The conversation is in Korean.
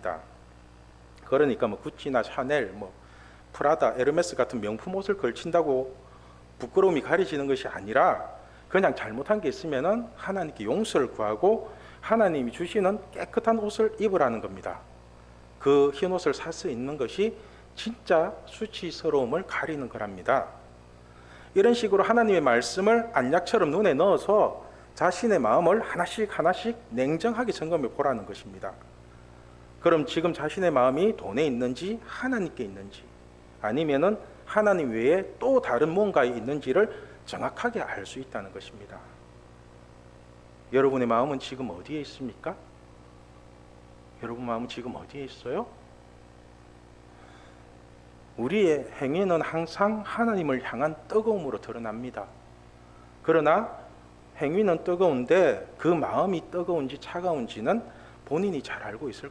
합니다. 그러니까 뭐 구찌나 샤넬, 뭐 프라다, 에르메스 같은 명품 옷을 걸친다고 부끄러움이 가려지는 것이 아니라 그냥 잘못한 게 있으면은 하나님께 용서를 구하고 하나님이 주시는 깨끗한 옷을 입으라는 겁니다. 그 흰 옷을 살 수 있는 것이 진짜 수치스러움을 가리는 거랍니다. 이런 식으로 하나님의 말씀을 안약처럼 눈에 넣어서 자신의 마음을 하나씩 하나씩 냉정하게 점검해 보라는 것입니다. 그럼 지금 자신의 마음이 돈에 있는지 하나님께 있는지 아니면은 하나님 외에 또 다른 뭔가에 있는지를 정확하게 알 수 있다는 것입니다. 여러분의 마음은 지금 어디에 있습니까? 여러분 마음은 지금 어디에 있어요? 우리의 행위는 항상 하나님을 향한 뜨거움으로 드러납니다. 그러나 행위는 뜨거운데 그 마음이 뜨거운지 차가운지는 본인이 잘 알고 있을 것입니다.